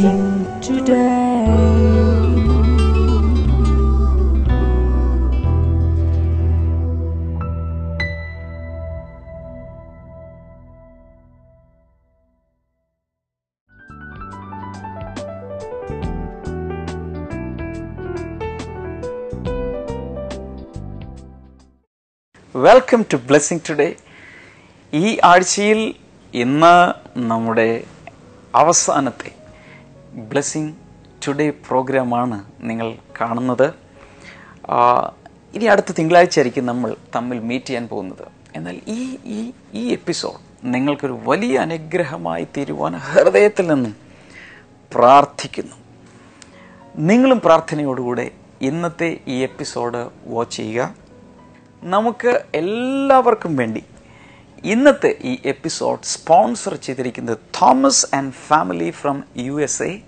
blessing today. Welcome to blessing today ഈ ആഴ്ചയിൽ ഇന്ന് നമ്മുടെ അവസാനത്തെ ബ്ലെസ്സിങ് ടുഡേ പ്രോഗ്രാമാണ് നിങ്ങൾ കാണുന്നത്. ഇനി അടുത്ത തിങ്കളാഴ്ച ആയിരിക്കും നമ്മൾ തമ്മിൽ മീറ്റ് ചെയ്യാൻ പോകുന്നത്. എന്നാൽ ഈ ഈ ഈ എപ്പിസോഡ് നിങ്ങൾക്കൊരു വലിയ അനുഗ്രഹമായി തീരുവാൻ ഹൃദയത്തിൽ നിന്നും പ്രാർത്ഥിക്കുന്നു. നിങ്ങളും പ്രാർത്ഥനയോടുകൂടെ ഇന്നത്തെ ഈ എപ്പിസോഡ് വാച്ച് ചെയ്യുക. നമുക്ക് എല്ലാവർക്കും വേണ്ടി ഇന്നത്തെ ഈ എപ്പിസോഡ് സ്പോൺസർ ചെയ്തിരിക്കുന്നത് Thomas and family from U S A.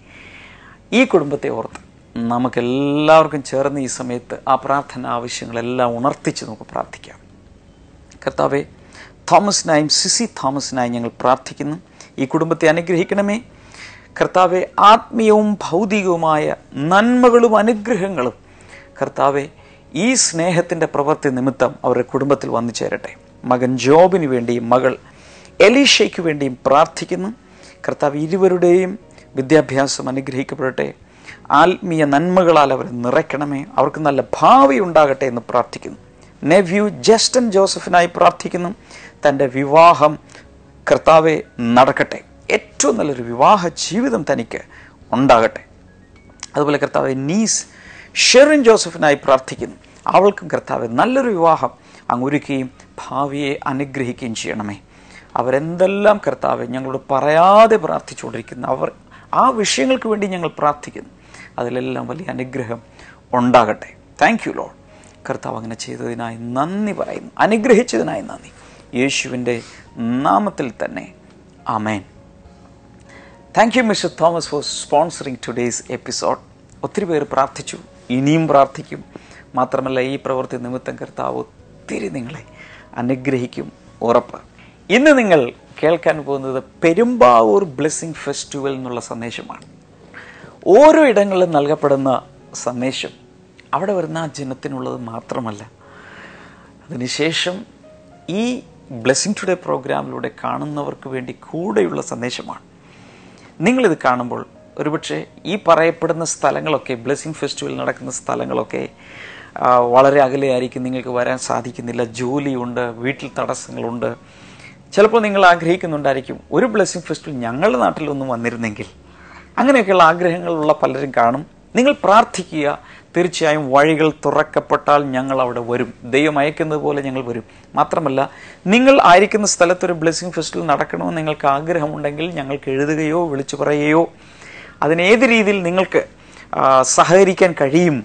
ഈ കുടുംബത്തെ ഓർത്ത് നമുക്ക് എല്ലാവർക്കും ചേർന്ന് ഈ സമയത്ത് ആ പ്രാർത്ഥന ആവശ്യങ്ങളെല്ലാം ഉണർത്തിച്ച് നമുക്ക് പ്രാർത്ഥിക്കാം. കർത്താവെ തോമസിനായും സിസി തോമസിനായും ഞങ്ങൾ പ്രാർത്ഥിക്കുന്നു. ഈ കുടുംബത്തെ അനുഗ്രഹിക്കണമേ. കർത്താവെ ആത്മീയവും ഭൗതികവുമായ നന്മകളും അനുഗ്രഹങ്ങളും കർത്താവെ ഈ സ്നേഹത്തിന്റെ പ്രവൃത്തി നിമിത്തം അവരുടെ കുടുംബത്തിൽ വന്നു ചേരട്ടെ. മകൻ ജോബിന് വേണ്ടിയും മകൾ എലീഷയ്ക്ക് വേണ്ടിയും പ്രാർത്ഥിക്കുന്നു. കർത്താവ് ഇരുവരുടെയും വിദ്യാഭ്യാസം അനുഗ്രഹിക്കപ്പെടട്ടെ. ആത്മീയ നന്മകളാൽ അവരെ നിറയ്ക്കണമേ. അവർക്ക് നല്ല ഭാവി ഉണ്ടാകട്ടെ എന്ന് പ്രാർത്ഥിക്കുന്നു. നെവ്യൂ ജസ്റ്റൻ ജോസഫിനായി പ്രാർത്ഥിക്കുന്നു. തന്റെ വിവാഹം കർത്താവെ നടക്കട്ടെ. ഏറ്റവും നല്ലൊരു വിവാഹ ജീവിതം തനിക്ക് ഉണ്ടാകട്ടെ. അതുപോലെ കർത്താവെ നീസ് ഷെറിൻ ജോസഫിനായി പ്രാർത്ഥിക്കുന്നു. അവൾക്കും കർത്താവ് നല്ലൊരു വിവാഹം അങ്ങ് ഒരുക്കുകയും ഭാവിയെ അനുഗ്രഹിക്കുകയും ചെയ്യണമേ. അവരെന്തെല്ലാം കർത്താവ് ഞങ്ങളോട് പറയാതെ പ്രാർത്ഥിച്ചുകൊണ്ടിരിക്കുന്നു. അവർ ആ വിഷയങ്ങൾക്ക് വേണ്ടി ഞങ്ങൾ പ്രാർത്ഥിക്കുന്നു. അതിലെല്ലാം വലിയ അനുഗ്രഹം ഉണ്ടാകട്ടെ. താങ്ക് യു ലോഡ് കർത്താവ് അങ്ങനെ ചെയ്തതിനായി നന്ദി പറയുന്നു. അനുഗ്രഹിച്ചതിനായി നന്ദി. യേശുവിന്റെ നാമത്തിൽ തന്നെ. Amen thank you mister Thomas for sponsoring today's episode ഒത്തിരി പേര് പ്രാർത്ഥിച്ചു. ഇനിയും പ്രാർത്ഥിക്കും. മാത്രമല്ല ഈ പ്രവൃത്തി നിമിത്തം കർത്താവ് ഒത്തിരി നിങ്ങളെ അനുഗ്രഹിക്കും ഉറപ്പ്. ഇന്ന് നിങ്ങൾ കേൾക്കാൻ പോകുന്നത് പെരുമ്പാവൂർ ബ്ലെസ്സിങ് ഫെസ്റ്റിവൽ എന്നുള്ള സന്ദേശമാണ്. ഓരോ ഇടങ്ങളിലും നൽകപ്പെടുന്ന സന്ദേശം അവിടെ വരുന്ന ആ ജനത്തിനുള്ളത് മാത്രമല്ല. അതിനുശേഷം ഈ ബ്ലെസ്സിങ് ടുഡേ പ്രോഗ്രാമിലൂടെ കാണുന്നവർക്ക് വേണ്ടി കൂടെയുള്ള സന്ദേശമാണ്. നിങ്ങളിത് കാണുമ്പോൾ ഒരുപക്ഷെ ഈ പറയപ്പെടുന്ന സ്ഥലങ്ങളൊക്കെ ബ്ലെസ്സിങ് ഫെസ്റ്റിവൽ നടക്കുന്ന സ്ഥലങ്ങളൊക്കെ വളരെ അകലെയായിരിക്കും നിങ്ങൾക്ക് വരാൻ സാധിക്കുന്നില്ല. ജോലിയുണ്ട് വീട്ടിൽ തടസ്സങ്ങളുണ്ട്. ചിലപ്പോൾ നിങ്ങൾ ആഗ്രഹിക്കുന്നുണ്ടായിരിക്കും ഒരു ബ്ലെസ്സിങ് ഫെസ്റ്റിവൽ ഞങ്ങളുടെ നാട്ടിലൊന്നും വന്നിരുന്നെങ്കിൽ. അങ്ങനെയൊക്കെയുള്ള ആഗ്രഹങ്ങളുള്ള പലരും കാണും. നിങ്ങൾ പ്രാർത്ഥിക്കുക തീർച്ചയായും വഴികൾ തുറക്കപ്പെട്ടാൽ ഞങ്ങൾ അവിടെ വരും. ദൈവം അയക്കുന്നത് പോലെ ഞങ്ങൾ വരും. മാത്രമല്ല നിങ്ങൾ ആയിരിക്കുന്ന സ്ഥലത്തൊരു ബ്ലെസ്സിങ് ഫെസ്റ്റിവൽ നടക്കണമെന്ന് നിങ്ങൾക്ക് ആഗ്രഹമുണ്ടെങ്കിൽ ഞങ്ങൾക്ക് എഴുതുകയോ വിളിച്ചു പറയുകയോ അതിനേത് രീതിയിൽ നിങ്ങൾക്ക് സഹകരിക്കാൻ കഴിയും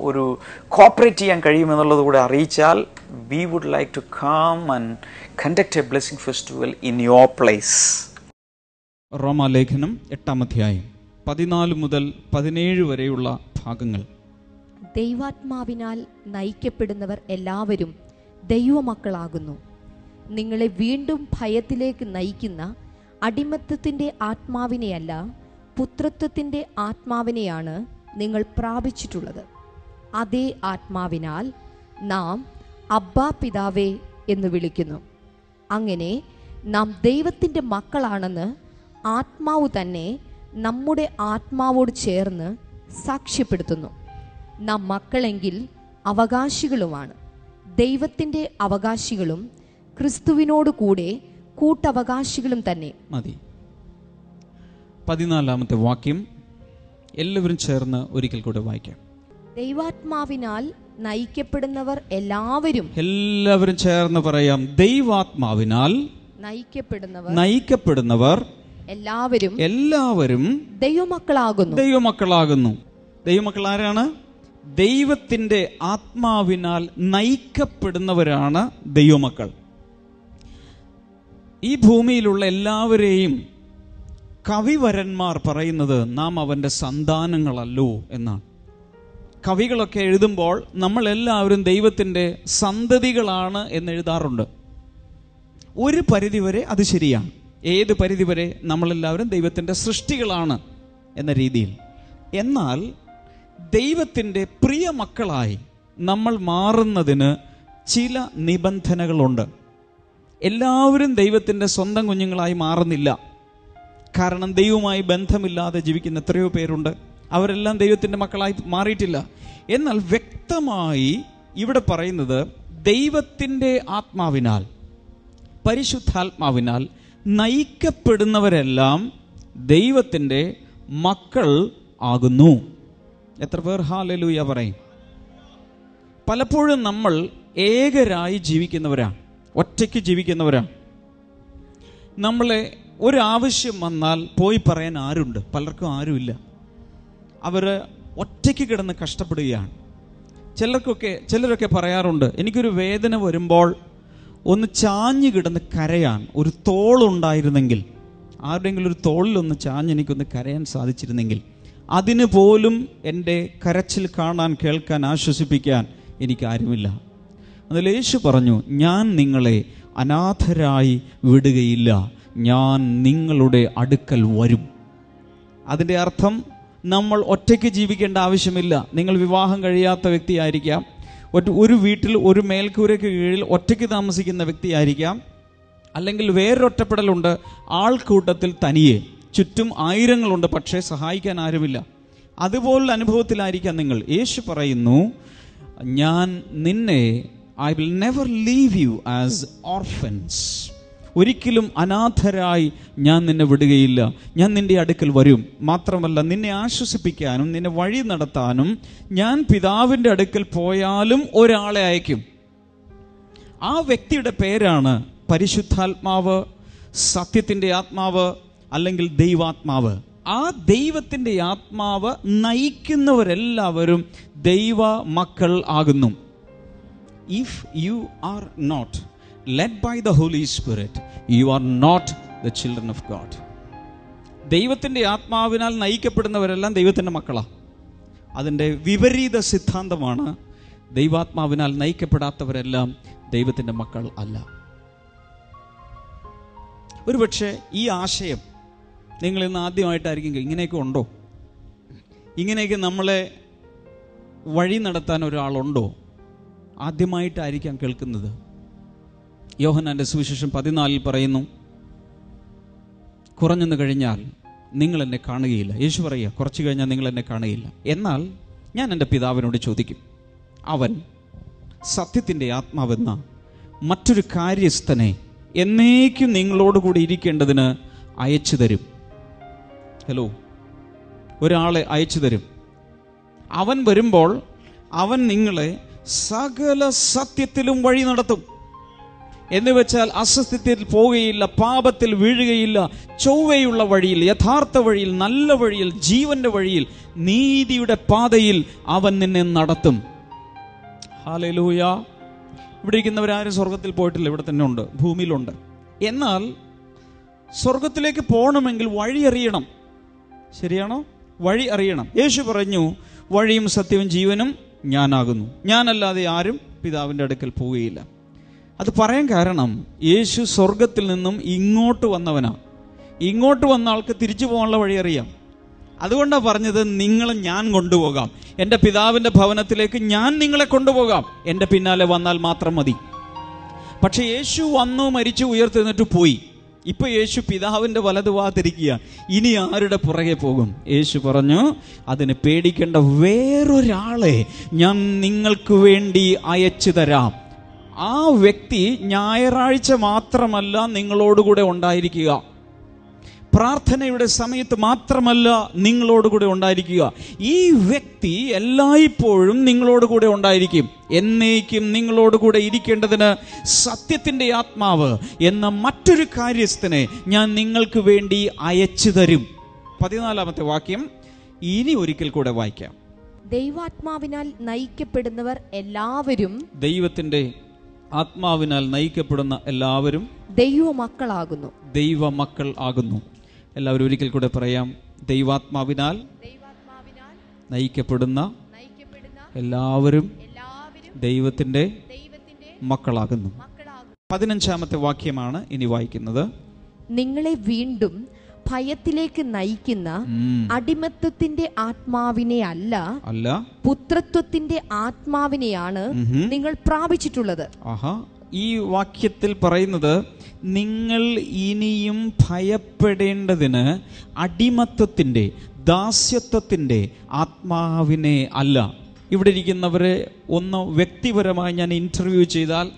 ഒരു കോപ്പറേറ്റ് ചെയ്യാൻ കഴിയുമെന്നുള്ളത് കൂടെ അറിയിച്ചാൽ we would like to come and conduct a blessing festival in your place റോമാലേഖനം എട്ടാം അധ്യായം പതിനാല് മുതൽ പതിനേഴ് വരെയുള്ള ഭാഗങ്ങൾ. ദൈവാത്മാവിനാൽ നയിക്കപ്പെടുന്നവർ എല്ലാവരും ദൈവമക്കളാകുന്നു. നിങ്ങളെ വീണ്ടും ഭയത്തിലേക്ക് നയിക്കുന്ന അടിമത്തത്തിന്റെ ആത്മാവിനെയല്ല പുത്രത്വത്തിന്റെ ആത്മാവിനെയാണ് നിങ്ങൾ പ്രാപിച്ചിട്ടുള്ളത്. അതേ ആത്മാവിനാൽ നാം അബ്ബാ പിതാവേ എന്ന് വിളിക്കുന്നു. അങ്ങനെ നാം ദൈവത്തിന്റെ മക്കളാണെന്ന് ആത്മാവ് തന്നെ നമ്മുടെ ആത്മാവോട് ചേർന്ന് സാക്ഷ്യപ്പെടുത്തുന്നു. നാം മക്കളെങ്കിൽ അവകാശികളുമാണ്. ദൈവത്തിന്റെ അവകാശികളും ക്രിസ്തുവിനോട് കൂടെ കൂട്ടവകാശികളും തന്നെ. മതി. പതിനാലാമത്തെ വാക്യം. എല്ലാവരും ചേർന്ന് ഒരിക്കൽ കൂടെ വായിക്കാം. ദൈവാത്മാവിനാൽ നയിക്കപ്പെടുന്നവർ എല്ലാവരും. എല്ലാവരും ചേർന്ന് പറയാം ദൈവാത്മാവിനാൽ നയിക്കപ്പെടുന്നവർ നയിക്കപ്പെടുന്നവർ എല്ലാവരും എല്ലാവരും ദൈവമക്കളാകുന്നു. ദൈവമക്കളാകുന്നു. ദൈവമക്കൾ ആരാണ്? ദൈവത്തിന്റെ ആത്മാവിനാൽ നയിക്കപ്പെടുന്നവരാണ് ദൈവമക്കൾ. ഈ ഭൂമിയിലുള്ള എല്ലാവരെയും കവിവരന്മാർ പറയുന്നത് നാം അവന്റെ സന്താനങ്ങളല്ലോ എന്നാണ്. കവികളൊക്കെ എഴുതുമ്പോൾ നമ്മളെല്ലാവരും ദൈവത്തിന്റെ സന്തതികളാണ് എന്ന് എഴുതാറുണ്ട് ഒരു പരിധിവരെ അത് ശരിയാണ്. ഏത് പരിധിവരെ നമ്മളെല്ലാവരും ദൈവത്തിന്റെ സൃഷ്ടികളാണ് എന്ന രീതിയിൽ. എന്നാൽ ദൈവത്തിന്റെ പ്രിയ മക്കളായി നമ്മൾ മാറുന്നതിന് ചില നിബന്ധനകളുണ്ട്. എല്ലാവരും ദൈവത്തിന്റെ സ്വന്തം കുഞ്ഞുങ്ങളായി മാറുന്നില്ല. കാരണം ദൈവവുമായി ബന്ധമില്ലാതെ ജീവിക്കുന്ന എത്രയോ പേരുണ്ട്. അവരെല്ലാം ദൈവത്തിന്റെ മക്കളായി മാറിയിട്ടില്ല. എന്നാൽ വ്യക്തമായി ഇവിടെ പറയുന്നത് ദൈവത്തിന്റെ ആത്മാവിനാൽ പരിശുദ്ധാത്മാവിനാൽ നയിക്കപ്പെടുന്നവരെല്ലാം ദൈവത്തിന്റെ മക്കൾ ആകുന്നു. എത്ര പേർ ഹാലലൂയ പറയും? പലപ്പോഴും നമ്മൾ ഏകരായി ജീവിക്കുന്നവരാണ് ഒറ്റയ്ക്ക് ജീവിക്കുന്നവരാണ്. നമ്മളെ ഒരാവശ്യം വന്നാൽ പോയി പറയാൻ ആരുണ്ട്? പലർക്കും ആരുമില്ല. അവർ ഒറ്റയ്ക്ക് കിടന്ന് കഷ്ടപ്പെടുകയാണ്. ചിലർക്കൊക്കെ ചിലരൊക്കെ പറയാറുണ്ട് എനിക്കൊരു വേദന വരുമ്പോൾ ഒന്ന് ചാഞ്ഞു കിടന്ന് കരയാൻ ഒരു തോളുണ്ടായിരുന്നെങ്കിൽ ആരുടെയെങ്കിലും ഒരു തോളിലൊന്ന് ചാഞ്ഞ് എനിക്കൊന്ന് കരയാൻ സാധിച്ചിരുന്നെങ്കിൽ അതിന് പോലും എന്റെ കരച്ചിൽ കാണാൻ കേൾക്കാൻ ആശ്വസിപ്പിക്കാൻ എനിക്കാരുമില്ല. അതിൽ യേശു പറഞ്ഞു ഞാൻ നിങ്ങളെ അനാഥരായി വിടുകയില്ല. ഞാൻ നിങ്ങളുടെ അടുക്കൽ വരും. അതിന്റെ അർത്ഥം നമ്മൾ ഒറ്റയ്ക്ക് ജീവിക്കേണ്ട ആവശ്യമില്ല. നിങ്ങൾ വിവാഹം കഴിയാത്ത വ്യക്തിയായിരിക്കാം. ഒറ്റ ഒരു വീട്ടിൽ ഒരു മേൽക്കൂരയ്ക്ക് കീഴിൽ ഒറ്റയ്ക്ക് താമസിക്കുന്ന വ്യക്തിയായിരിക്കാം. അല്ലെങ്കിൽ വേറൊറ്റപ്പെടലുണ്ട്. ആൾക്കൂട്ടത്തിൽ തനിയെ. ചുറ്റും ആയിരങ്ങളുണ്ട് പക്ഷേ സഹായിക്കാൻ ആരുമില്ല. അതുപോലുള്ള അനുഭവത്തിലായിരിക്കാം നിങ്ങൾ. യേശു പറയുന്നു ഞാൻ നിന്നെ I will never leave you as orphans ഒരിക്കലും അനാഥരായി ഞാൻ നിന്നെ വിടുകയില്ല. ഞാൻ നിന്റെ അടുക്കൽ വരും. മാത്രമല്ല നിന്നെ ആശ്വസിപ്പിക്കാനും നിന്നെ വഴി നടത്താനും ഞാൻ പിതാവിന്റെ അടുക്കൽ പോയാലും ഒരാളെ അയക്കും. ആ വ്യക്തിയുടെ പേരാണ് പരിശുദ്ധാത്മാവ് സത്യത്തിന്റെ ആത്മാവ് അല്ലെങ്കിൽ ദൈവാത്മാവ്. ആ ദൈവത്തിന്റെ ആത്മാവ് നയിക്കുന്നവരെല്ലാവരും ദൈവ മക്കൾ ആകുന്നു. If you are not led by the Holy Spirit you are not the children of God ദൈവത്തിന്റെ ആത്മാവിനാൽ നയിക്കപ്പെടുന്നവരെല്ലാം ദൈവത്തിന്റെ മക്കളാണ് അതിന്റെ വിപരീത സിദ്ധാന്തമാണ് ദൈവാത്മാവിനാൽ നയിക്കപ്പെടാത്തവരെല്ലാം ദൈവത്തിന്റെ മക്കൾ അല്ല. ഒരുപക്ഷെ ഈ ആശയം നിങ്ങൾ ഇന്ന് ആദ്യമായിട്ടായിരിക്കും ഇങ്ങനെയൊക്കെ ഉണ്ടോ? ഇങ്ങനെയൊക്കെ നമ്മളെ വഴി നടത്താൻ ഒരാളുണ്ടോ? ആദ്യമായിട്ടായിരിക്കാം കേൾക്കുന്നത്. യോഹനാന്റെ സുവിശേഷം പതിനാലിൽ പറയുന്നു കുറഞ്ഞെന്ന് കഴിഞ്ഞാൽ നിങ്ങൾ എന്നെ കാണുകയില്ല. യേശു പറയുക കുറച്ച് കഴിഞ്ഞാൽ നിങ്ങൾ എന്നെ കാണുകയില്ല. എന്നാൽ ഞാൻ എന്റെ പിതാവിനോട് ചോദിക്കും അവൻ സത്യത്തിന്റെ ആത്മാവെന്ന മറ്റൊരു കാര്യസ്ഥനെ എന്നേക്കും നിങ്ങളോടുകൂടി ഇരിക്കേണ്ടതിന് അയച്ചു തരും. ഹലോ ഒരാളെ അയച്ചു തരും. അവൻ വരുമ്പോൾ അവൻ നിങ്ങളെ സകല സത്യത്തിലും വഴി നടത്തും. എന്ന് വെച്ചാൽ അസ്വസ്ഥത്തിൽ പോവുകയില്ല പാപത്തിൽ വീഴുകയില്ല ചൊവ്വയുള്ള വഴിയിൽ യഥാർത്ഥ വഴിയിൽ നല്ല വഴിയിൽ ജീവന്റെ വഴിയിൽ നീതിയുടെ പാതയിൽ അവൻ നിന്നെ നടത്തും. ഹാലലൂയ. ഇവിടെ ഇരിക്കുന്നവരാരും സ്വർഗത്തിൽ പോയിട്ടില്ല ഇവിടെ തന്നെ ഉണ്ട് ഭൂമിയിലുണ്ട്. എന്നാൽ സ്വർഗത്തിലേക്ക് പോകണമെങ്കിൽ വഴി അറിയണം. ശരിയാണോ? വഴി അറിയണം. യേശു പറഞ്ഞു വഴിയും സത്യവും ജീവനും ഞാനാകുന്നു. ഞാനല്ലാതെ ആരും പിതാവിന്റെ അടുക്കൽ പോവുകയില്ല. അത് പറയാൻ കാരണം യേശു സ്വർഗത്തിൽ നിന്നും ഇങ്ങോട്ട് വന്നവനാണ് ഇങ്ങോട്ട് വന്ന ആൾക്ക് തിരിച്ചു പോകാനുള്ള വഴി അറിയാം. അതുകൊണ്ടാണ് പറഞ്ഞത് നിങ്ങളെ ഞാൻ കൊണ്ടുപോകാം. എന്റെ പിതാവിന്റെ ഭവനത്തിലേക്ക് ഞാൻ നിങ്ങളെ കൊണ്ടുപോകാം. എന്റെ പിന്നാലെ വന്നാൽ മാത്രം മതി. പക്ഷേ യേശു വന്നു മരിച്ചു ഉയർത്തെഴുന്നേറ്റ് പോയി. ഇപ്പൊ യേശു പിതാവിന്റെ വലതുഭാഗത്തിരിക്കുക ഇനി ആരുടെ പുറകെ പോകും? യേശു പറഞ്ഞു അതിന് പേടിക്കേണ്ട വേറൊരാളെ ഞാൻ നിങ്ങൾക്ക് വേണ്ടി അയച്ചു തരാം. ആ വ്യക്തി ഞായറാഴ്ച മാത്രമല്ല നിങ്ങളോടുകൂടെ ഉണ്ടായിരിക്കുക. പ്രാർത്ഥനയുടെ സമയത്ത് മാത്രമല്ല നിങ്ങളോടുകൂടെ ഉണ്ടായിരിക്കുക. ഈ വ്യക്തി എല്ലായ്പ്പോഴും നിങ്ങളോടുകൂടെ ഉണ്ടായിരിക്കും. എന്നേക്കും നിങ്ങളോടുകൂടെ ഇരിക്കേണ്ടതിന് സത്യത്തിന്റെ ആത്മാവ് എന്ന മറ്റൊരു കാര്യസ്ഥനെ ഞാൻ നിങ്ങൾക്ക് വേണ്ടി അയച്ചു തരും. പതിനാലാമത്തെ വാക്യം ഇനി ഒരിക്കൽ കൂടെ വായിക്കാം. ദൈവാത്മാവിനാൽ നയിക്കപ്പെടുന്നവർ എല്ലാവരും ദൈവത്തിന്റെ ആത്മാവിനാൽ നയിക്കപ്പെടുന്ന എല്ലാവരും ദൈവ ദൈവമക്കളാകുന്നു. ദൈവ മക്കൾ ആകുന്നു. എല്ലാവരും ഒരിക്കൽ കൂടെ പറയാം ദൈവാത്മാവിനാൽ നയിക്കപ്പെടുന്ന എല്ലാവരും ദൈവത്തിന്റെ ദൈവത്തിന്റെ മക്കളാകുന്നു. മക്കളാകുന്നു. പതിനഞ്ചാമത്തെ വാക്യമാണ് ഇനി വായിക്കുന്നത്. നിങ്ങളെ വീണ്ടും ഭയത്തിലേക്ക് നയിക്കുന്ന. അടിമത്വത്തിന്റെ ആത്മാവിനെ അല്ല അല്ല. പുത്രത്വത്തിന്റെ ആത്മാവിനെയാണ് നിങ്ങൾ പ്രാപിച്ചിട്ടുള്ളത്. ആഹാ. ഈ വാക്യത്തിൽ പറയുന്നത് നിങ്ങൾ ഇനിയും ഭയപ്പെടേണ്ടതിന് അടിമത്വത്തിന്റെ ദാസ്യത്വത്തിന്റെ ആത്മാവിനെ അല്ല. ഇവിടെ ഇരിക്കുന്നവരെ ഒന്ന് വ്യക്തിപരമായി ഞാൻ ഇന്റർവ്യൂ ചെയ്താൽ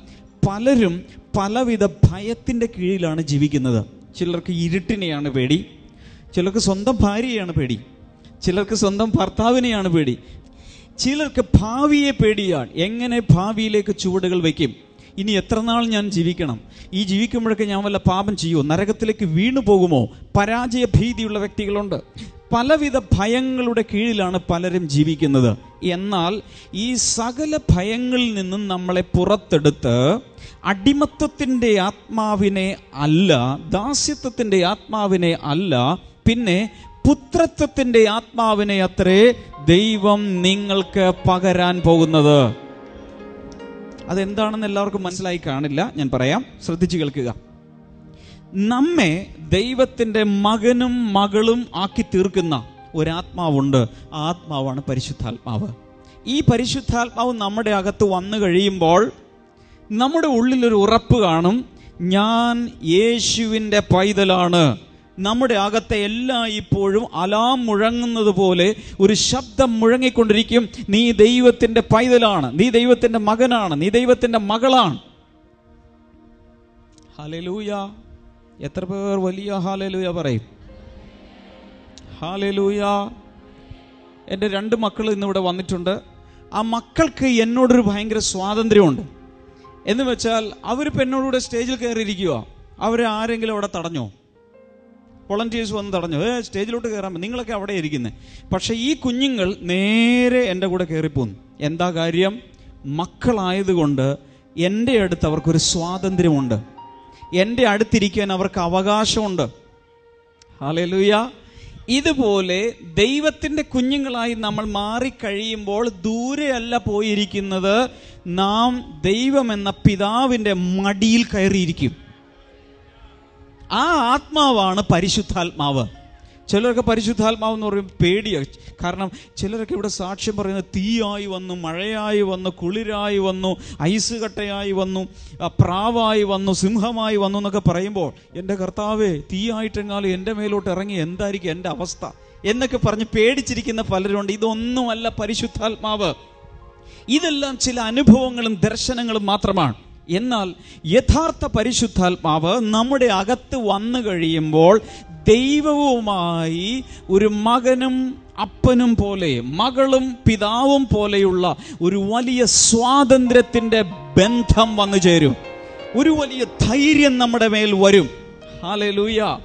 പലരും പലവിധ ഭയത്തിന്റെ കീഴിലാണ് ജീവിക്കുന്നത്. ചിലർക്ക് ഇരുട്ടിനെയാണ് പേടി. ചിലർക്ക് സ്വന്തം ഭാര്യയാണ് പേടി. ചിലർക്ക് സ്വന്തം ഭർത്താവിനെയാണ് പേടി. ചിലർക്ക് ഭാവിയെ പേടിയാണ്. എങ്ങനെ ഭാവിയിലേക്ക് ചുവടുകൾ വയ്ക്കും? ഇനി എത്ര നാൾ ഞാൻ ജീവിക്കണം? ഈ ജീവിക്കുമ്പോഴൊക്കെ ഞാൻ വല്ല പാപം ചെയ്യുമോ നരകത്തിലേക്ക് വീണു പോകുമോ? പരാജയ ഭീതിയുള്ള വ്യക്തികളുണ്ട്. പലവിധ ഭയങ്ങളുടെ കീഴിലാണ് പലരും ജീവിക്കുന്നത്. എന്നാൽ ഈ സകല ഭയങ്ങളിൽ നിന്നും നമ്മളെ പുറത്തെടുത്ത് അടിമത്വത്തിന്റെ ആത്മാവിനെ അല്ല ദാസ്യത്വത്തിന്റെ ആത്മാവിനെ അല്ല പിന്നെ പുത്രത്വത്തിന്റെ ആത്മാവിനെ അത്രേ ദൈവം നിങ്ങൾക്ക് പകരാൻ പോകുന്നത്. അതെന്താണെന്ന് എല്ലാവർക്കും മനസ്സിലായി കാണില്ല ഞാൻ പറയാം. ശ്രദ്ധിച്ചു കേൾക്കുക. നമ്മെ ദൈവത്തിന്റെ മകനും മകളും ആക്കി തീർക്കുന്ന ഒരാത്മാവുണ്ട്. ആ ആത്മാവാണ് പരിശുദ്ധാത്മാവ്. ഈ പരിശുദ്ധാത്മാവ് നമ്മുടെ അകത്ത് വന്നു കഴിയുമ്പോൾ നമ്മുടെ ഉള്ളിലൊരു ഉറപ്പ് കാണും. ഞാൻ യേശുവിന്റെ പൈതലാണ്. നമ്മുടെ അകത്തെ എല്ലാം ഇപ്പോഴും അലാം മുഴങ്ങുന്നത് പോലെ ഒരു ശബ്ദം മുഴങ്ങിക്കൊണ്ടിരിക്കും. നീ ദൈവത്തിന്റെ പൈതലാണ്. നീ ദൈവത്തിന്റെ മകനാണ്. നീ ദൈവത്തിന്റെ മകളാണ്. ഹാലലൂയ എത്ര പേർ വലിയ ഹാലലൂയ പറയും? ഹാലലൂയ എന്റെ രണ്ട് മക്കൾ ഇന്നിവിടെ വന്നിട്ടുണ്ട്. ആ മക്കൾക്ക് എന്നോടൊരു ഭയങ്കര സ്വാതന്ത്ര്യമുണ്ട്. എന്ന് വെച്ചാൽ അവർ എന്നോടുകൂടെ സ്റ്റേജിൽ കയറിയിരിക്കുക അവരെ ആരെങ്കിലും അവിടെ തടഞ്ഞോ? വോളണ്ടിയേഴ്സ് വന്ന് തടഞ്ഞു? ഏ സ്റ്റേജിലോട്ട് കയറാൻ നിങ്ങളൊക്കെ അവിടെ ഇരിക്കുന്നത് പക്ഷേ ഈ കുഞ്ഞുങ്ങൾ നേരെ എന്റെ കൂടെ കയറിപ്പോന്നു. എന്താ കാര്യം? മക്കളായതുകൊണ്ട് എന്റെ അടുത്ത് അവർക്കൊരു സ്വാതന്ത്ര്യമുണ്ട്. എന്റെ അടുത്തിരിക്കാൻ അവർക്ക് അവകാശമുണ്ട്. ഹാലലൂയ ഇതുപോലെ ദൈവത്തിന്റെ കുഞ്ഞുങ്ങളായി നമ്മൾ മാറിക്കഴിയുമ്പോൾ ദൂരെയല്ല പോയിരിക്കുന്നത്. നാം ദൈവമെന്ന പിതാവിന്റെ മടിയിൽ കയറിയിരിക്കും. ആ ആത്മാവാണ് പരിശുദ്ധാത്മാവ്. ചിലർക്ക് പരിശുദ്ധാത്മാവ് എന്ന് പറയും പേടിയാണ് കാരണം ചിലരൊക്കെ ഇവിടെ സാക്ഷ്യം പറയുന്നത് തീയായി വന്നു മഴയായി വന്നു കുളിരായി വന്നു ഐസ് കട്ടയായി വന്നു പ്രാവായി വന്നു സിംഹമായി വന്നു എന്നൊക്കെ പറയുമ്പോൾ എന്റെ കർത്താവേ തീയായിട്ടെങ്ങാലും എന്റെ മേലോട്ട് ഇറങ്ങി എന്തായിരിക്കും എന്റെ അവസ്ഥ? എന്നൊക്കെ പറഞ്ഞ് പേടിച്ചിരിക്കുന്ന പലരുണ്ട്. ഇതൊന്നുമല്ല പരിശുദ്ധാത്മാവ്. ഇതെല്ലാം ചില അനുഭവങ്ങളും ദർശനങ്ങളും മാത്രമാണ്. എന്നാൽ യഥാർത്ഥ പരിശുദ്ധാത്മാവ് നമ്മുടെ അകത്ത് വന്നു കഴിയുമ്പോൾ ദൈവവുമായി ഒരു മകനും അപ്പനും പോലെ മകളും പിതാവും പോലെയുള്ള ഒരു വലിയ സ്വാതന്ത്ര്യത്തിന്റെ ബന്ധം വന്നു ചേരും. ഒരു വലിയ ധൈര്യം നമ്മുടെ മേൽ വരും. ഹാലൂയ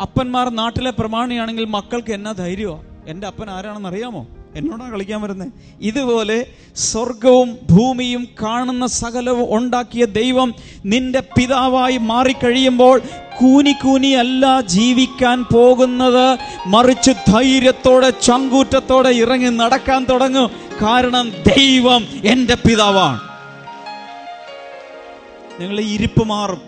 അപ്പന്മാർ നാട്ടിലെ പ്രമാണിയാണെങ്കിൽ മക്കൾക്ക് എന്നാ ധൈര്യമാണ് എന്റെ അപ്പൻ ആരാണെന്ന് അറിയാമോ? എന്നോടാ കളിക്കാൻ വരുന്നത് ഇതുപോലെ സ്വർഗവും ഭൂമിയും കാണുന്ന സകലവും ഉണ്ടാക്കിയ ദൈവം നിന്റെ പിതാവായി മാറിക്കഴിയുമ്പോൾ കൂനി കൂനി അല്ല ജീവിക്കാൻ പോകുന്നത്. മറിച്ച് ധൈര്യത്തോടെ ചങ്കൂറ്റത്തോടെ ഇറങ്ങി നടക്കാൻ തുടങ്ങും. കാരണം ദൈവം എന്റെ പിതാവാണ്. നിങ്ങളുടെ ഇരിപ്പ് മാറും.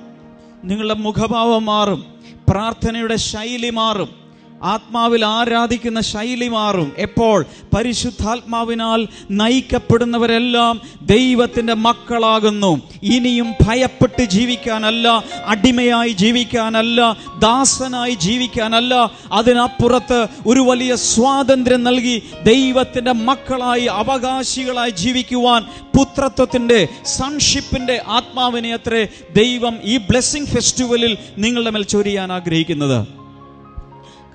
നിങ്ങളുടെ മുഖഭാവം മാറും. പ്രാർത്ഥനയുടെ ശൈലി മാറും. ആത്മാവിൽ ആരാധിക്കുന്ന ശൈലി മാറും എപ്പോൾ പരിശുദ്ധാത്മാവിനാൽ നയിക്കപ്പെടുന്നവരെല്ലാം ദൈവത്തിന്റെ മക്കളാകുന്നു. ഇനിയും ഭയപ്പെട്ട് ജീവിക്കാനല്ല അടിമയായി ജീവിക്കാനല്ല ദാസനായി ജീവിക്കാനല്ല. അതിനപ്പുറത്ത് ഒരു വലിയ സ്വാതന്ത്ര്യം നൽകി ദൈവത്തിന്റെ മക്കളായി അവകാശികളായി ജീവിക്കുവാൻ പുത്രത്വത്തിന്റെ സൺഷിപ്പിന്റെ ആത്മാവിനെ അത്രേ ദൈവം ഈ ബ്ലെസ്സിങ് ഫെസ്റ്റിവലിൽ നിങ്ങളുടെ മേൽ ചൊരിയാൻ ആഗ്രഹിക്കുന്നത്.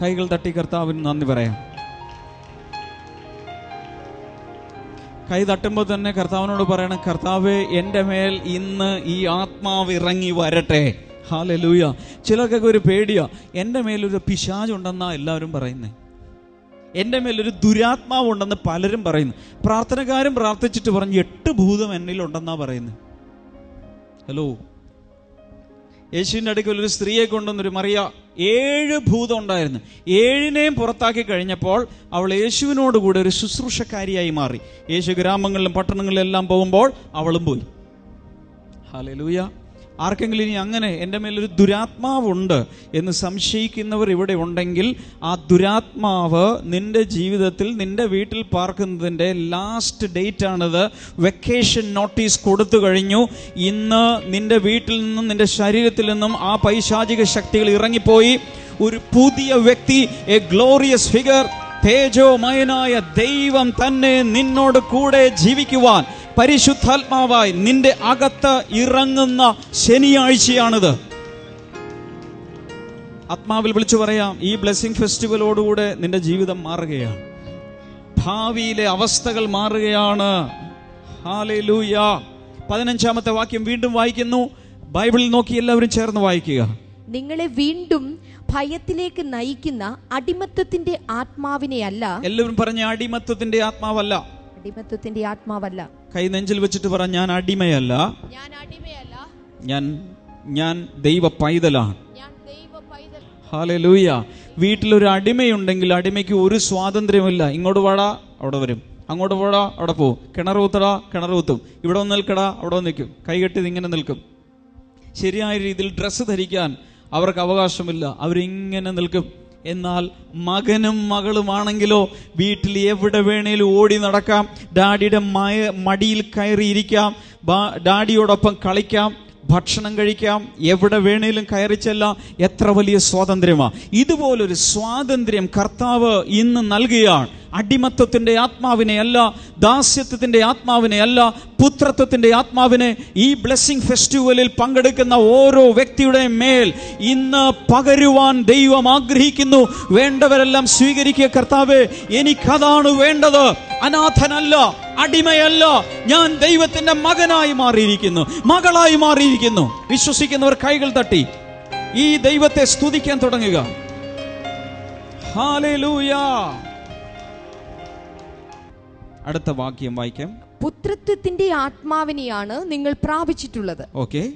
കൈകൾ തട്ടി കർത്താവിന് നന്ദി പറയാം. കൈ തട്ടുമ്പോൾ തന്നെ കർത്താവിനോട് പറയണം കർത്താവെ എന്റെ മേൽ ഇന്ന് ഈ ആത്മാവ് ഇറങ്ങി വരട്ടെ. ഹാലലൂയ ചിലർക്കൊക്കെ ഒരു പേടിയാ എന്റെ മേലൊരു പിശാചുണ്ടെന്നാണ് എല്ലാവരും പറയുന്നത് എന്റെ മേലൊരു ദുരാത്മാവുണ്ടെന്ന് പലരും പറയുന്നു. പ്രാർത്ഥനക്കാരും പ്രാർത്ഥിച്ചിട്ട് പറഞ്ഞു എട്ട് ഭൂതം എന്നിലുണ്ടെന്നാ പറയുന്നത് ഹലോ. യേശുവിന്റെ അടുക്കൽ ഒരു സ്ത്രീയെ കൊണ്ടുവന്നൊരു മറിയ ഏഴ് ഭൂതം ഉണ്ടായിരുന്നു. ഏഴിനെയും പുറത്താക്കി കഴിഞ്ഞപ്പോൾ അവൾ യേശുവിനോടുകൂടെ ഒരു ശുശ്രൂഷക്കാരിയായി മാറി. യേശു ഗ്രാമങ്ങളിലും പട്ടണങ്ങളിലും എല്ലാം പോകുമ്പോൾ അവളും പോയി. ഹാലലൂയ ആർക്കെങ്കിലും ഇനി അങ്ങനെ എന്റെ മേലൊരു ദുരാത്മാവുണ്ട് എന്ന് സംശയിക്കുന്നവർ ഇവിടെ ഉണ്ടെങ്കിൽ ആ ദുരാത്മാവ് നിന്റെ ജീവിതത്തിൽ നിന്റെ വീട്ടിൽ പാർക്കുന്നതിന്റെ ലാസ്റ്റ് ഡേറ്റ് ആണിത്. വെക്കേഷൻ നോട്ടീസ് കൊടുത്തു കഴിഞ്ഞു. ഇന്ന് നിന്റെ വീട്ടിൽ നിന്നും നിന്റെ ശരീരത്തിൽ നിന്നും ആ പൈശാചിക ശക്തികൾ ഇറങ്ങിപ്പോയി. ഒരു പുതിയ വ്യക്തി എ ഗ്ലോറിയസ് ഫിഗർ തേജോമയനായ ദൈവം തന്നെ നിന്നോട് കൂടെ ജീവിക്കുവാൻ പരിശുദ്ധാത്മാവായി നിന്റെ അകത്ത് ഇറങ്ങുന്ന ശനിയാഴ്ചയാണിത്. ആത്മാവിൽ വിളിച്ചു പറയാം ഈ ബ്ലെസ്സിങ് ഫെസ്റ്റിവലോടുകൂടെ നിന്റെ ജീവിതം മാറുകയാണ്. ഭാവിയിലെ അവസ്ഥകൾ മാറുകയാണ്. പതിനഞ്ചാമത്തെ വാക്യം വീണ്ടും വായിക്കുന്നു. ബൈബിളിൽ നോക്കി എല്ലാവരും ചേർന്ന് വായിക്കുക. നിങ്ങളെ വീണ്ടും ഭയത്തിലേക്ക് നയിക്കുന്ന അടിമത്തത്തിന്റെ ആത്മാവിനെയല്ല എല്ലാവരും പറഞ്ഞ അടിമത്തത്തിന്റെ ആത്മാവല്ല. അടിമത്തത്തിന്റെ ആത്മാവല്ല. കൈ നെഞ്ചിൽ വെച്ചിട്ട് പറ ഞാൻ അടിമയല്ല. ഞാൻ അടിമയല്ല. ഞാൻ ഞാൻ ദൈവ പൈതലാണ്. ഹാലലൂയ വീട്ടിലൊരു അടിമയുണ്ടെങ്കിൽ അടിമയ്ക്ക് ഒരു സ്വാതന്ത്ര്യമില്ല ഇങ്ങോട്ട് വാടാ അവിടെ വരും. അങ്ങോട്ട് പോടാ അവിടെ പോവും കിണർ ഊത്തടാ കിണർ ഊത്തും. ഇവിടെ വന്ന് നിൽക്കടാ അവിടെ വന്ന് നിൽക്കും. കൈകെട്ടി ഇങ്ങനെ നിൽക്കും. ശരിയായ രീതിയിൽ ഡ്രസ്സ് ധരിക്കാൻ അവർക്ക് അവകാശമില്ല. അവരിങ്ങനെ നിൽക്കും. എന്നാൽ മകനും മകളുമാണെങ്കിലോ വീട്ടിൽ എവിടെ വേണേലും ഓടി നടക്കാം. ഡാഡിയുടെ മയ മടിയിൽ കയറിയിരിക്കാം. ഡാഡിയോടൊപ്പം കളിക്കാം. ഭക്ഷണം കഴിക്കാം. എവിടെ വേണേലും കയറി ചെല്ലാം. എത്ര വലിയ സ്വാതന്ത്ര്യമാണ് ഇതുപോലൊരു സ്വാതന്ത്ര്യം കർത്താവ് ഇന്ന് നൽകുകയാണ് അടിമത്വത്തിന്റെ ആത്മാവിനെ അല്ല ദാസ്യത്വത്തിന്റെ ആത്മാവിനെ അല്ല പുത്രത്വത്തിന്റെ ആത്മാവിനെ ഈ ബ്ലെസ്സിങ് ഫെസ്റ്റിവലിൽ പങ്കെടുക്കുന്ന ഓരോ വ്യക്തിയുടെ മേൽ ഇന്ന് പകരുവാൻ ദൈവം ആഗ്രഹിക്കുന്നു. വേണ്ടവരെല്ലാം സ്വീകരിക്കുക കർത്താവെ എനിക്കതാണ് വേണ്ടത്. അനാഥനല്ല അടിമയല്ല ഞാൻ ദൈവത്തിന്റെ മകനായി മാറിയിരിക്കുന്നു മകളായി മാറിയിരിക്കുന്നു. വിശ്വസിക്കുന്നവർ കൈകൾ തട്ടി ഈ ദൈവത്തെ സ്തുതിക്കാൻ തുടങ്ങുക. ഹാലേലൂയാ. അടുത്ത വാക്യം വായിക്കാം. പുത്രത്വത്തിന്റെ ആത്മാവിനെയാണ് നിങ്ങൾ പ്രാപിച്ചിട്ടുള്ളത്. ഓക്കെ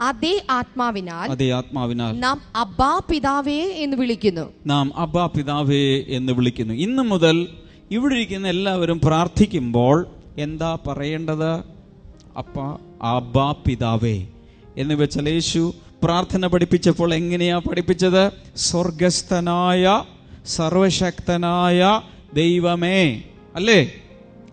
അതേ ആത്മാവിനാൽ അതേ ആത്മാവിനാൽ നാം അബ്ബാ പിതാവേ എന്ന് വിളിക്കുന്നു. നാം അബ്ബാ പിതാവേ എന്ന് വിളിക്കുന്നു. ഇന്നു മുതൽ ഇവിടെ ഇരിക്കുന്ന എല്ലാവരും പ്രാർത്ഥിക്കുമ്പോൾ എന്താ പറയേണ്ടത്? അപ്പ അബ്ബാ പിതാവേ എന്ന് വെച്ചാൽ യേശു പ്രാർത്ഥന പഠിപ്പിച്ചപ്പോൾ എങ്ങനെയാ പഠിപ്പിച്ചത്? സ്വർഗസ്ഥനായ സർവശക്തനായ ദൈവമേ. അല്ലേ?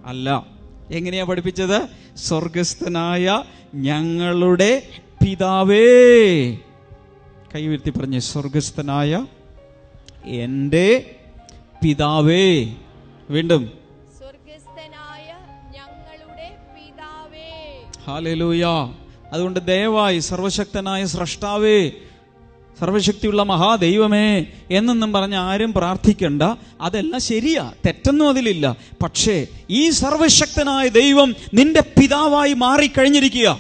അല്ല. എങ്ങനെയാ പഠിപ്പിച്ചത്? സ്വർഗസ്ഥനായ ഞങ്ങളുടെ പിതാവേ. കൈ ഉയർത്തി പറഞ്ഞ് സ്വർഗസ്ഥനായ എന്റെ പിതാവേ. വീണ്ടും. ഹാലലൂയ. അതുകൊണ്ട് ദയവായി സർവശക്തനായ സ്രഷ്ടാവേ സർവശക്തിയുള്ള മഹാദൈവമേ എന്നൊന്നും പറഞ്ഞ് ആരും പ്രാർത്ഥിക്കണ്ട. അതെല്ലാം ശരിയാ. തെറ്റൊന്നും അതിലില്ല. പക്ഷേ ഈ സർവശക്തനായ ദൈവം നിന്റെ പിതാവായി മാറിക്കഴിഞ്ഞിരിക്കുക.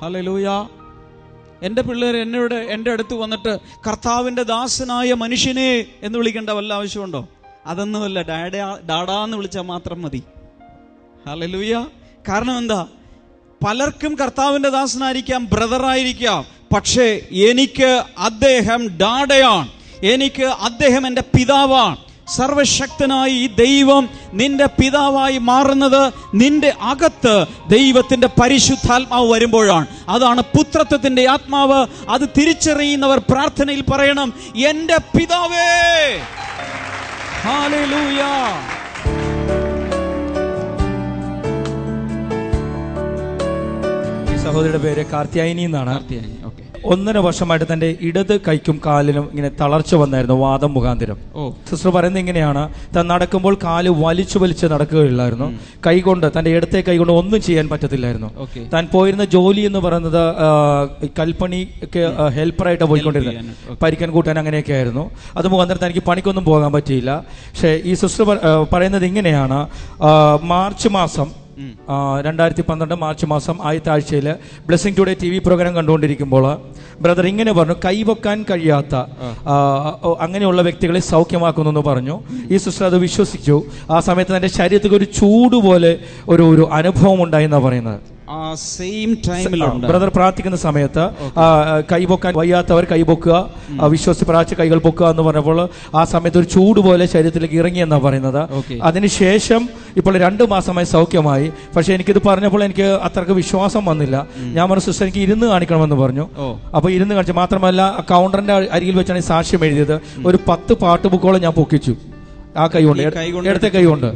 ഹലലൂയ എന്റെ പിള്ളേർ എന്നോട് എന്റെ അടുത്ത് വന്നിട്ട് കർത്താവിന്റെ ദാസനായ മനുഷ്യനെ എന്ന് വിളിക്കേണ്ട വല്ല ആവശ്യമുണ്ടോ? അതൊന്നുമല്ല. ഡാഡാ ഡാഡാ എന്ന് വിളിച്ചാൽ മാത്രം മതി. ഹലലൂയ കാരണം എന്താ? പലർക്കും കർത്താവിന്റെ ദാസനായിരിക്കാം ബ്രദറായിരിക്കാം. പക്ഷേ എനിക്ക് അദ്ദേഹം ഡാഡയാണ്. എനിക്ക് അദ്ദേഹം എന്റെ പിതാവാണ്. സർവശക്തനായി ഈ ദൈവം നിന്റെ പിതാവായി മാറുന്നത് നിന്റെ അകത്ത് ദൈവത്തിന്റെ പരിശുദ്ധാത്മാവ് വരുമ്പോഴാണ്. അതാണ് പുത്രത്വത്തിന്റെ ആത്മാവ്. അത് തിരിച്ചറിയുന്നവർ പ്രാർത്ഥനയിൽ പറയണം എന്റെ പിതാവേ! സഹോദരിയുടെ പേര് കാർത്തിയായിനി എന്നാണ്. ഓക്കെ ഒന്നര വർഷമായിട്ട് തന്റെ ഇടത് കൈക്കും കാലിനും ഇങ്ങനെ തളർച്ച വന്നായിരുന്നു വാദം മുഖാന്തരം. സിസ്റ്റർ പറയുന്നത് ഇങ്ങനെയാണ് താൻ നടക്കുമ്പോൾ കാൽ വലിച്ചു വലിച്ച് നടക്കുകയില്ലായിരുന്നു കൈകൊണ്ട് തന്റെ ഇടത്തെ കൈകൊണ്ട് ഒന്നും ചെയ്യാൻ പറ്റത്തില്ലായിരുന്നു. താൻ പോയിരുന്ന ജോലി എന്ന് പറയുന്നത് കൽപ്പണി കൽപ്പണിക്ക് ഹെൽപ്പറായിട്ട് പോയിക്കൊണ്ടിരുന്നത്. പരിക്കൻ കൂട്ടാൻ അങ്ങനെയൊക്കെ ആയിരുന്നു. അത് മുഖാന്തരം തനിക്ക് പണിക്കൊന്നും പോകാൻ പറ്റിയില്ല. പക്ഷേ ഈ സിസ്റ്റർ പറയുന്നത് ഇങ്ങനെയാണ് മാർച്ച് മാസം രണ്ടായിരത്തി പന്ത്രണ്ട് മാർച്ച് മാസം ആദ്യത്തെ ആഴ്ചയിൽ blessing today T V program കണ്ടുകൊണ്ടിരിക്കുമ്പോൾ ബ്രദർ ഇങ്ങനെ പറഞ്ഞു കൈവക്കാൻ കഴിയാത്ത അങ്ങനെയുള്ള വ്യക്തികളെ സൗഖ്യമാക്കുന്നു എന്ന് പറഞ്ഞു. ഈ സിസ്റ്റർ അത് വിശ്വസിച്ചു. ആ സമയത്ത് എന്റെ ശരീരത്തിൽ ഒരു ചൂട് പോലെ ഒരു ഒരു അനുഭവം ഉണ്ടായി എന്നാണ് പറയുന്നത്. ആ സെയിം ടൈമിലുണ്ട് ബ്രദർ പ്രാർത്ഥിക്കുന്ന സമയത്ത് കൈപൊക്കാൻ വയ്യാത്തവർ കൈപൊക്കുക ആ, വിശ്വസിച്ച് പ്രാർത്ഥിച്ച് കൈകൾ പൊക്കുക എന്ന് പറഞ്ഞപ്പോൾ ആ സമയത്ത് ഒരു ചൂട് പോലെ ശരീരത്തിലേക്ക് ഇറങ്ങി എന്നാണ് പറയുന്നത്. അതിനുശേഷം ഇപ്പോൾ രണ്ട് മാസമായി സൗഖ്യമായി. പക്ഷെ എനിക്കിത് പറഞ്ഞപ്പോൾ എനിക്ക് അത്രയ്ക്ക് വിശ്വാസം വന്നില്ല. ഞാൻ പറഞ്ഞു സിസ്റ്റർ എനിക്ക് ഇരുന്ന് കാണിക്കണമെന്ന് പറഞ്ഞു. അപ്പൊ ഇരുന്ന് കാണിച്ചു മാത്രമല്ല കൗണ്ടറിന്റെ അരികിൽ വെച്ചാണ് ഈ സാക്ഷ്യം എഴുതിയത്. ഒരു പത്ത് പാട്ട് ബുക്കോളം ഞാൻ പൊക്കിച്ചു. ആ കൈ കൊണ്ട് എടുത്ത കൈ കൊണ്ട് ഇടത്തെ കൈ കൊണ്ട്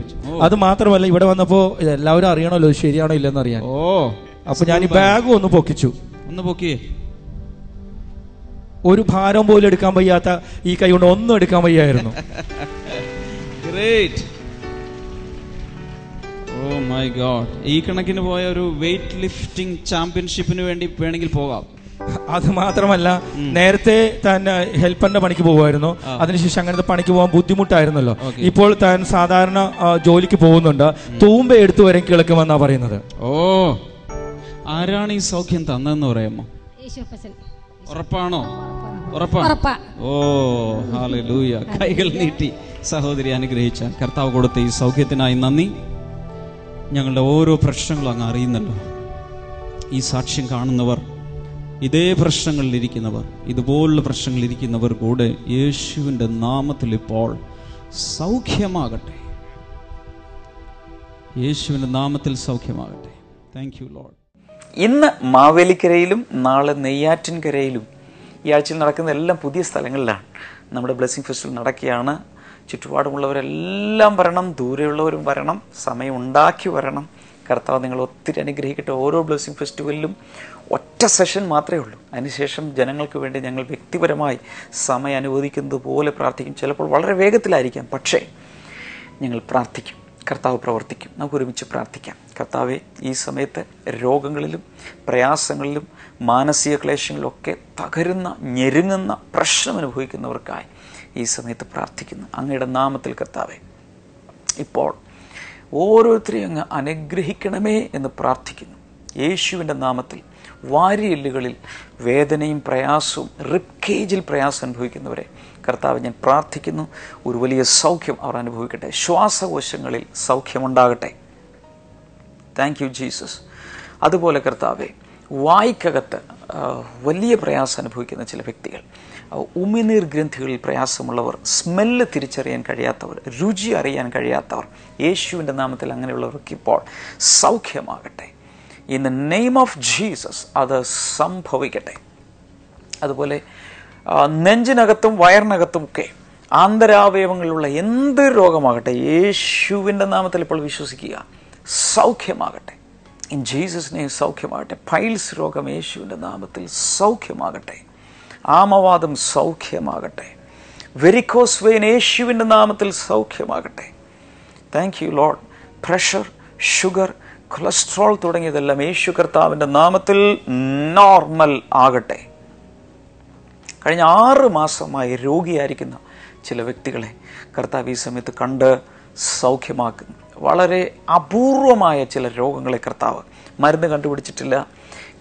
അത് മാത്രമല്ല ഇവിടെ വന്നപ്പോ എല്ലാവരും അറിയണമല്ലോ ശരിയാണോ ഇല്ലെന്ന് അറിയാൻ. ഓ. അപ്പൊ ഞാൻ ഈ ബാഗ് ഒന്ന് പൊക്കിച്ചു. ഒന്ന് പൊക്കിയേ ഒരു ഭാരം പോലും എടുക്കാൻ വയ്യാത്ത ഈ കൈ കൊണ്ട് ഒന്നും എടുക്കാൻ വയ്യായിരുന്നു. ഓ മൈ ഗോഡ് ഈ കണക്കിന് പോയ ഒരു വെയിറ്റ് ലിഫ്റ്റിംഗ് ചാമ്പ്യൻഷിപ്പിന് വേണ്ടി വേണമെങ്കിൽ പോകാം. അത് മാത്രമല്ല നേരത്തെ താൻ ഹെൽപ്പറിന്റെ പണിക്ക് പോകുമായിരുന്നു. അതിനുശേഷം അങ്ങനത്തെ പണിക്ക് പോകാൻ ബുദ്ധിമുട്ടായിരുന്നല്ലോ. ഇപ്പോൾ താൻ സാധാരണ ജോലിക്ക് പോകുന്നുണ്ട്. തൂമ്പ എടുത്തു വരെ കിളക്കുമെന്നാ പറയുന്നത്. ഓ. ആരാണ് ഈ സൗഖ്യം തന്നതെന്ന് പറയുമോ? ഉറപ്പാണോ? ഉറപ്പാ? ഉറപ്പാ. ഓ ഹാലൂയ കൈകൾ നീട്ടി സഹോദരി അനുഗ്രഹിച്ച കർത്താവ് കൊടുത്ത ഈ സൗഖ്യത്തിനായി നന്ദി. ഞങ്ങളുടെ ഓരോ പ്രശ്നങ്ങളും അങ്ങ് അറിയുന്നല്ലോ ഈ സാക്ഷ്യം കാണുന്നവർ ഇതേ പ്രശ്നങ്ങളിലിരിക്കുന്നവർ ഇതുപോലുള്ള പ്രശ്നങ്ങളിലിരിക്കുന്നവർ കൂടെ യേശുവിന്റെ നാമത്തിൽ ഇപ്പോൾ സൗഖ്യമാകട്ടെ. യേശുവിന്റെ നാമത്തിൽ സൗഖ്യമാകട്ടെ. താങ്ക് യു ലോഡ് ഇന്ന് മാവേലിക്കരയിലും നാളെ നെയ്യാറ്റിൻകരയിലും ഈ ആഴ്ചയിൽ നടക്കുന്ന എല്ലാം പുതിയ സ്ഥലങ്ങളിലാണ്. നമ്മുടെ ബ്ലെസ്സിങ് ഫെസ്റ്റിവൽ നടക്കുകയാണ്. ചുറ്റുപാടുമുള്ളവരെല്ലാം വരണം ദൂരെയുള്ളവരും വരണം സമയം ഉണ്ടാക്കി വരണം. കർത്താവ് നിങ്ങൾ ഒത്തിരി അനുഗ്രഹിക്കട്ടെ. ഓരോ ബ്ലെസ്സിങ് ഫെസ്റ്റിവലിലും ഒറ്റ സെഷൻ മാത്രമേ ഉള്ളൂ. അതിനുശേഷം ജനങ്ങൾക്ക് വേണ്ടി ഞങ്ങൾ വ്യക്തിപരമായി സമയം അനുവദിക്കുന്നത് പോലെ പ്രാർത്ഥിക്കും. ചിലപ്പോൾ വളരെ വേഗത്തിലായിരിക്കാം. പക്ഷേ ഞങ്ങൾ പ്രാർത്ഥിക്കും. കർത്താവ് പ്രവർത്തിക്കും. നമുക്ക് ഒരുമിച്ച് പ്രാർത്ഥിക്കാം. കർത്താവെ ഈ സമയത്ത് രോഗങ്ങളിലും പ്രയാസങ്ങളിലും മാനസിക ക്ലേശങ്ങളിലൊക്കെ തകരുന്ന ഞെരുങ്ങുന്ന പ്രശ്നം അനുഭവിക്കുന്നവർക്കായി ഈ സമയത്ത് പ്രാർത്ഥിക്കുന്നു. അങ്ങയുടെ നാമത്തിൽ കർത്താവെ ഇപ്പോൾ ഓരോരുത്തരെയും അങ്ങ് അനുഗ്രഹിക്കണമേ എന്ന് പ്രാർത്ഥിക്കുന്നു. യേശുവിന്റെ നാമത്തിൽ വാരിയെല്ലുകളിൽ വേദനയും പ്രയാസവും റിപ്കേജിൽ പ്രയാസം അനുഭവിക്കുന്നവരെ കർത്താവ് ഞാൻ പ്രാർത്ഥിക്കുന്നു. ഒരു വലിയ സൗഖ്യം അവർ അനുഭവിക്കട്ടെ. ശ്വാസകോശങ്ങളിൽ സൗഖ്യമുണ്ടാകട്ടെ. താങ്ക് യു ജീസസ് അതുപോലെ കർത്താവെ വായ്ക്കകത്ത് വലിയ പ്രയാസം അനുഭവിക്കുന്ന ചില വ്യക്തികൾ. ഉമിനീർ ഗ്രന്ഥികളിൽ പ്രയാസമുള്ളവർ സ്മെല്ല് തിരിച്ചറിയാൻ കഴിയാത്തവർ രുചി അറിയാൻ കഴിയാത്തവർ യേശുവിന്റെ നാമത്തിൽ അങ്ങനെയുള്ളവർക്ക് ഇപ്പോൾ സൗഖ്യമാകട്ടെ. In the name of Jesus അത് സംഭവിക്കട്ടെ. അതുപോലെ നെഞ്ചിനകത്തും വയറിനകത്തും ഒക്കെ ആന്തരാവയവങ്ങളിലുള്ള എന്ത് രോഗമാകട്ടെ യേശുവിന്റെ നാമത്തിൽ ഇപ്പോൾ വിശ്വസിക്കുക സൗഖ്യമാകട്ടെ. ഇൻ ജീസസിനെ സൗഖ്യമാകട്ടെ. പൈൽസ് രോഗം യേശുവിന്റെ നാമത്തിൽ സൗഖ്യമാകട്ടെ. ആമവാദം സൗഖ്യമാകട്ടെ. വെരിക്കോസ് വെയിൻ യേശുവിന്റെ നാമത്തിൽ സൗഖ്യമാകട്ടെ. Thank you Lord pressure sugar cholesterol തുടങ്ങിയതെല്ലാം യേശു കർത്താവിന്റെ നാമത്തിൽ നോർമൽ ആകട്ടെ. കഴിഞ്ഞ ആറ് മാസമായി രോഗിയായിരിക്കുന്ന ചില വ്യക്തികളെ കർത്താവ് ഈ സമയത്ത് കണ്ട് സൗഖ്യമാക്കുന്നു. വളരെ അപൂർവമായ ചില രോഗങ്ങളെ കർത്താവ് മരുന്ന് കണ്ടുപിടിച്ചിട്ടില്ല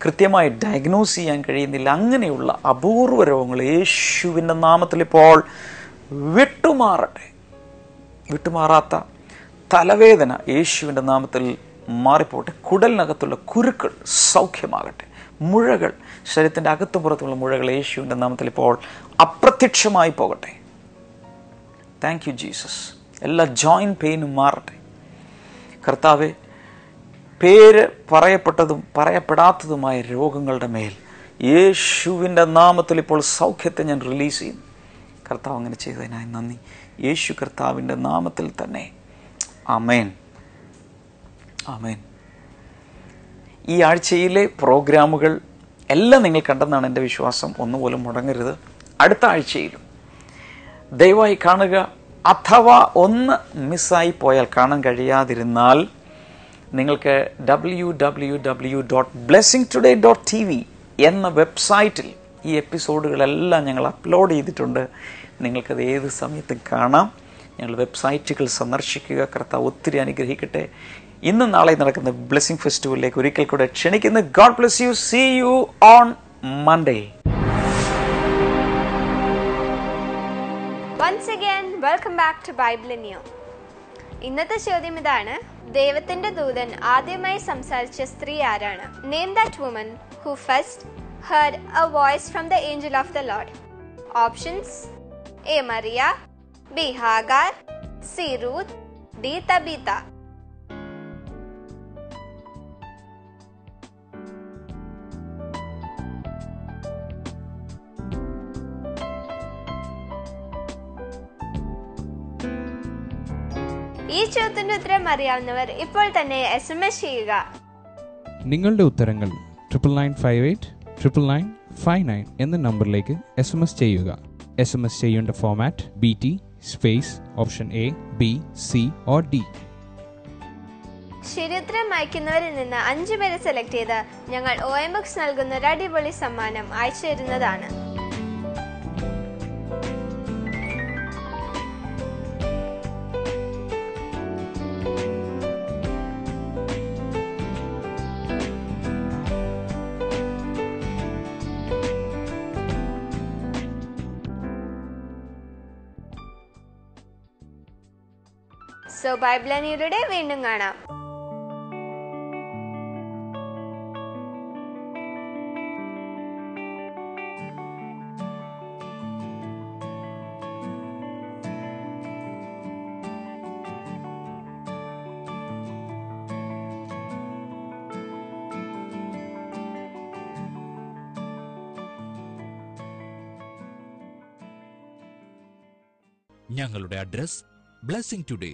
കൃത്യമായി ഡയഗ്നോസ് ചെയ്യാൻ കഴിയുന്നില്ല അങ്ങനെയുള്ള അപൂർവ രോഗങ്ങൾ യേശുവിന്റെ നാമത്തിൽ ഇപ്പോൾ വിട്ടുമാറട്ടെ. വിട്ടുമാറാത്ത തലവേദന യേശുവിന്റെ നാമത്തിൽ മാറിപ്പോട്ടെ. കുടലിനകത്തുള്ള കുരുക്കൾ സൗഖ്യമാകട്ടെ. മുഴകൾ ശരീരത്തിന്റെ അകത്തും പുറത്തുമുള്ള മുഴകൾ യേശുവിന്റെ നാമത്തിൽ ഇപ്പോൾ അപ്രത്യക്ഷമായി പോകട്ടെ. താങ്ക് യു ജീസസ് എല്ലാ ജോയിന്റ് പെയിനും മാറട്ടെ. കർത്താവെ പേര് പറയപ്പെട്ടതും പറയപ്പെടാത്തതുമായ രോഗങ്ങളുടെ മേൽ യേശുവിന്റെ നാമത്തിൽ ഇപ്പോൾ സൗഖ്യത്തെ ഞാൻ റിലീസ് ചെയ്യുന്നു കർത്താവ് അങ്ങനെ ചെയ്തതിനായി നന്ദി. യേശു കർത്താവിന്റെ നാമത്തിൽ തന്നെ. അമേൻ അമേൻ ഈ ആഴ്ചയിലെ പ്രോഗ്രാമുകൾ എല്ലാം നിങ്ങൾ കണ്ടെന്നാണ് എന്റെ വിശ്വാസം. ഒന്നുപോലും മുടങ്ങരുത്. അടുത്ത ആഴ്ചയിലും. ദയവായി കാണുക. അഥവാ ഒന്ന് മിസ്സായി പോയാൽ കാണാൻ കഴിയാതിരുന്നാൽ നിങ്ങൾക്ക് W W W dot blessing today dot T V എന്ന വെബ്സൈറ്റിൽ ഈ എപ്പിസോഡുകളെല്ലാം ഞങ്ങൾ അപ്ലോഡ് ചെയ്തിട്ടുണ്ട്. നിങ്ങൾക്കത് ഏത് സമയത്തും കാണാം. ഞങ്ങൾ വെബ്സൈറ്റുകൾ സന്ദർശിക്കുക. കർത്താവ് ഒത്തിരി അനുഗ്രഹിക്കട്ടെ. ഇന്ന് നാളെ നടക്കുന്ന ബ്ലെസ്സിംഗ് ഫെസ്റ്റിവലിലേക്ക് ഒരിക്കൽ കൂടെ ക്ഷണിക്കുന്നു. God bless you see you on Monday back to Bible in ഇന്നത്തെ ചോദ്യം ഇതാണ് ദൈവത്തിന്റെ ദൂതൻ ആദ്യമായി സംസാരിച്ച സ്ത്രീ ആരാണ്? Name that woman who first heard a voice from the angel of the Lord options A Maria B Hagar C Ruth D Tabitha ചോദ്യത്തിന്റെ ഉത്തരം അറിയാവുന്നവർ ഇപ്പോൾ തന്നെ എസ് എം എസ് ചെയ്യുക. നിങ്ങളുടെ ഉത്തരങ്ങൾ triple nine five eight triple nine five nine എന്ന നമ്പറിലേക്ക് എസ് എം എസ് ചെയ്യുക. എസ് എം എസ് ചെയ്യേണ്ട format B T space option A B C or D ശരിയുത്തരം അയക്കുന്നവരിൽ നിന്ന് അഞ്ചു പേരെ സെലക്ട് ചെയ്ത് ഞങ്ങൾ ഒ എം ബുക്സ് നൽകുന്ന ഒരു അടിപൊളി സമ്മാനം അയച്ചു തരുന്നതാണ്. സോ ബൈബിളനിയുടെ വീണ്ടും കാണാം. ഞങ്ങളുടെ address blessing today